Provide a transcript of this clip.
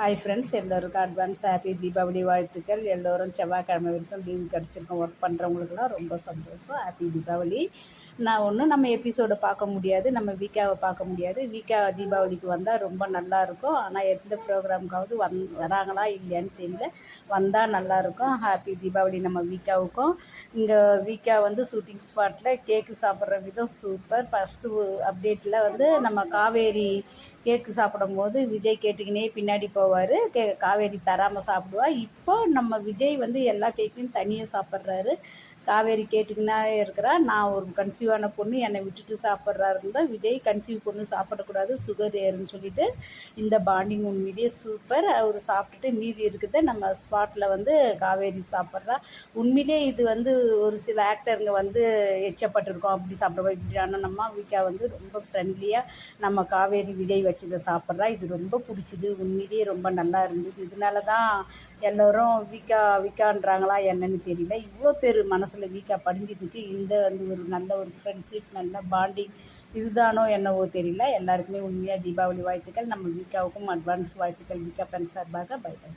Hi friends எல்லோருக்கும் advance happy Deepavali வாழ்த்துக்கள். எல்லோரும் செவ்வாய்க்கிழமை வரைக்கும் லீவ் கிடச்சிருக்கோம். ஒர்க் பண்ணுறவங்களுக்குலாம் ரொம்ப சந்தோஷம். ஹாப்பி தீபாவளி. நான் ஒன்றும் நம்ம எபிசோடை பார்க்க முடியாது. நம்ம வீக்காவை பார்க்க முடியாது. வீக்கா தீபாவளிக்கு வந்தால் ரொம்ப நல்லாயிருக்கும் ஆனால் எந்த ப்ரோக்ராமுக்காவது வந் வராங்களா இல்லையான்னு தெரியல. வந்தால் நல்லாயிருக்கும் ஹாப்பி தீபாவளி நம்ம வீக்காவுக்கும் இங்கே வீக்கா வந்து ஷூட்டிங் ஸ்பாட்டில் கேக்கு சாப்பிட்ற விதம் சூப்பர் ஃபஸ்ட்டு அப்டேட்டில் வந்து நம்ம காவேரி கேக்கு சாப்பிடும்போது விஜய் கேட்டுக்கினே பின்னாடி போவார். கே காவேரி தராமல் சாப்பிடுவா. இப்போ நம்ம விஜய் வந்து எல்லா கேக்கையும் தனியாக சாப்பிட்றாரு. காவேரி கேட்டிங்கன்னா இருக்கிறா நான் ஒரு கன்சீவான பொண்ணு என்னை விட்டுட்டு சாப்பிட்றாருன்னு தான் விஜய் கன்சீவ் பொண்ணு சாப்பிடக்கூடாது சுகர் ஏறுன்னு சொல்லிட்டு இந்த பாண்டிங் உண்மையிலேயே சூப்பர் அவர் சாப்பிட்டுட்டு மீதி இருக்கிறத நம்ம ஸ்பாட்டில் வந்து காவேரி சாப்பிட்றா. உண்மையிலே இது வந்து ஒரு சில ஆக்டருங்க வந்து எச்சப்பட்டிருக்கோம். அப்படி சாப்பிட்றோம் இப்படி ஆனால் நம்ம விக்கா வந்து ரொம்ப ஃப்ரெண்ட்லியாக நம்ம காவேரி விஜய் வச்சதை சாப்பிட்றா. இது ரொம்ப பிடிச்சிது. உண்மையிலேயே ரொம்ப ரொம்ப நல்லா இருந்துச்சு. இதனால தான் எல்லோரும் விக்கா விக்கான்றாங்களா என்னன்னு தெரியல. இவ்வளோ பேர் மனசில் வீக்காக படிஞ்சதுக்கு இந்த வந்து ஒரு நல்ல ஒரு ஃப்ரெண்ட்ஷிப் நல்ல பாண்டிங் இதுதானோ என்னவோ தெரியல. எல்லாருக்குமே உண்மையாக தீபாவளி வாழ்த்துக்கள். நம்ம வீக்காவுக்கும் அட்வான்ஸ் வாழ்த்துக்கள். வீக்கா பெண் சார்பாக. By by